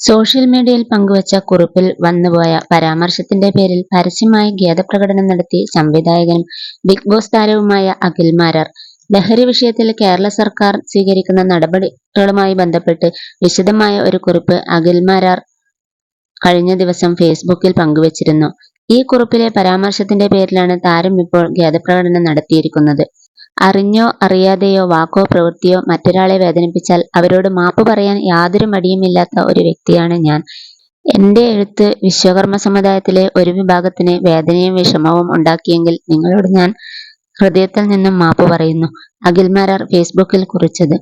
Social മീഡിയയിൽ പങ്കുവച്ച കുറിപ്പിൽ വന്നുപോയ പരാമർശത്തിന്റെ പേരിൽ പരസ്യമായി ഖേദപ്രകടനം നടത്തി സംവിധായകനും ബിഗ് ബോസ് താരവുമായ അഖിൽ മാരാർ. ലഹരി വിഷയത്തിൽ കേരള സർക്കാർ സ്വീകരിക്കുന്ന നടപടികളുമായി ബന്ധപ്പെട്ട് വിശദമായ ഒരു കുറിപ്പ് അഖിൽ മാരാർ കഴിഞ്ഞ ദിവസം ഫേസ്ബുക്കിൽ പങ്കുവച്ചിരുന്നു. ഈ കുറിപ്പിലെ പരാമർശത്തിന്റെ പേരിലാണ് താരം ഇപ്പോൾ ഖേദപ്രകടനം നടത്തിയിരിക്കുന്നത്. അറിഞ്ഞോ അറിയാതെയോ വാക്കോ പ്രവൃത്തിയോ മറ്റൊരാളെ വേദനിപ്പിച്ചാൽ അവരോട് മാപ്പ് പറയാൻ യാതൊരു മടിയുമില്ലാത്ത ഒരു വ്യക്തിയാണ് ഞാൻ. എന്റെ എഴുത്ത് വിശ്വകർമ്മ സമുദായത്തിലെ ഒരു വിഭാഗത്തിന് വേദനയും വിഷമവും ഉണ്ടാക്കിയെങ്കിൽ നിങ്ങളോട് ഞാൻ ഹൃദയത്തിൽ നിന്നും മാപ്പ് പറയുന്നു. അഖിൽമാരാർ ഫേസ്ബുക്കിൽ കുറിച്ചത്.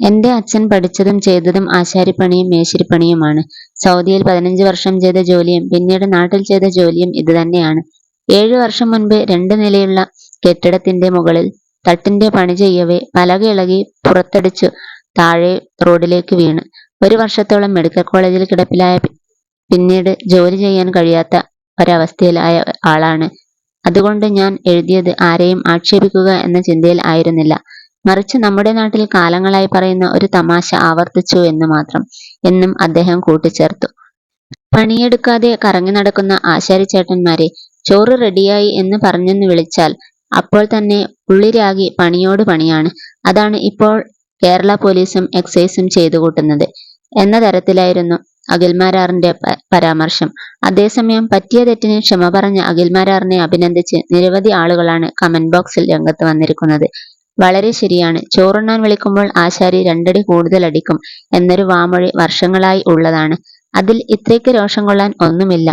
എന്റെ അച്ഛൻ പഠിച്ചതും ചെയ്തതും ആശാരിപ്പണിയും മേശിരിപ്പണിയുമാണ്. സൗദിയിൽ പതിനഞ്ച് വർഷം ചെയ്ത ജോലിയും പിന്നീട് നാട്ടിൽ ചെയ്ത ജോലിയും ഇതുതന്നെയാണ്. ഏഴു വർഷം മുൻപ് രണ്ട് നിലയുള്ള കെട്ടിടത്തിന്റെ മുകളിൽ തട്ടിന്റെ പണി ചെയ്യവേ. പലക ഇളകി പുറത്തടിച്ചു താഴെ റോഡിലേക്ക് വീണ്. ഒരു വർഷത്തോളം മെഡിക്കൽ കോളേജിൽ കിടപ്പിലായ പിന്നീട് ജോലി ചെയ്യാൻ കഴിയാത്ത ഒരവസ്ഥയിലായ ആളാണ്. അതുകൊണ്ട് ഞാൻ എഴുതിയത് ആരെയും ആക്ഷേപിക്കുക എന്ന ചിന്തയിൽ ആയിരുന്നില്ല. മറിച്ച് നമ്മുടെ നാട്ടിൽ കാലങ്ങളായി പറയുന്ന ഒരു തമാശ ആവർത്തിച്ചു എന്ന് മാത്രം എന്നും അദ്ദേഹം കൂട്ടിച്ചേർത്തു. പണിയെടുക്കാതെ കറങ്ങി നടക്കുന്ന ആശാരിച്ചേട്ടന്മാരെ ചോറ് റെഡിയായി എന്ന് പറഞ്ഞെന്ന് വിളിച്ചാൽ അപ്പോൾ തന്നെ ഉള്ളിരാകി പണിയോട് പണിയാണ്. അതാണ് ഇപ്പോൾ കേരള പോലീസും എക്സൈസും ചെയ്തു കൂട്ടുന്നത്. എന്ന തരത്തിലായിരുന്നു അഖിൽമാരാറിന്റെ പരാമർശം. അതേസമയം പറ്റിയ തെറ്റിന് ക്ഷമ പറഞ്ഞ അഖിൽമാരാറിനെ അഭിനന്ദിച്ച് നിരവധി ആളുകളാണ് കമന്റ് ബോക്സിൽ രംഗത്ത് വന്നിരിക്കുന്നത്. വളരെ ശരിയാണ്. ചോറുണ്ണാൻ വിളിക്കുമ്പോൾ ആശാരി രണ്ടടി കൂടുതൽ അടിക്കും എന്നൊരു വാമൊഴി വർഷങ്ങളായി ഉള്ളതാണ്. അതിൽ ഇത്രയ്ക്ക് രോഷം കൊള്ളാൻ ഒന്നുമില്ല.